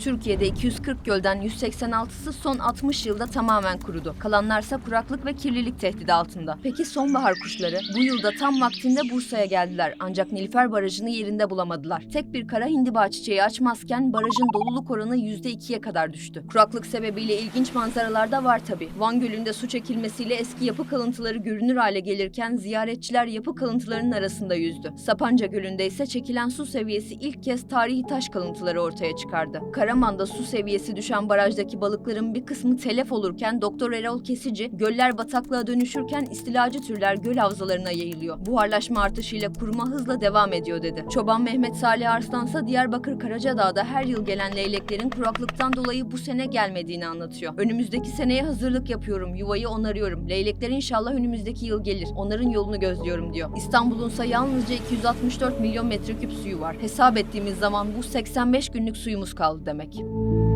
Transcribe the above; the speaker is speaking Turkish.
Türkiye'de 240 gölden 186'sı son 60 yılda tamamen kurudu. Kalanlarsa kuraklık ve kirlilik tehdidi altında. Peki sonbahar kuşları? Bu yılda tam vaktinde Bursa'ya geldiler ancak Nilüfer Barajı'nı yerinde bulamadılar. Tek bir kara hindiba çiçeği açmazken barajın doluluk oranı %2'ye kadar düştü. Kuraklık sebebiyle ilginç manzaralar da var tabi. Van Gölü'nde su çekilmesiyle eski yapı kalıntıları görünür hale gelirken ziyaretçiler yapı kalıntılarının arasında yüzdü. Sapanca Gölü'nde ise çekilen su seviyesi ilk kez tarihi taş kalıntıları ortaya çıkardı. Karaman'da su seviyesi düşen barajdaki balıkların bir kısmı telef olurken Doktor Erol Kesici, göller bataklığa dönüşürken istilacı türler göl havzalarına yayılıyor. Buharlaşma artışıyla kuruma hızla devam ediyor dedi. Çoban Mehmet Salih Arslansa Diyarbakır Karacadağ'da her yıl gelen leyleklerin kuraklıktan dolayı bu sene gelmediğini anlatıyor. Önümüzdeki seneye hazırlık yapıyorum, yuvayı onarıyorum. Leylekler inşallah önümüzdeki yıl gelir. Onların yolunu gözlüyorum diyor. İstanbul'unsa yalnızca 264 milyon metreküp suyu var. Hesap ettiğimiz zaman bu 85 günlük suyumuz kaldı demek görmek.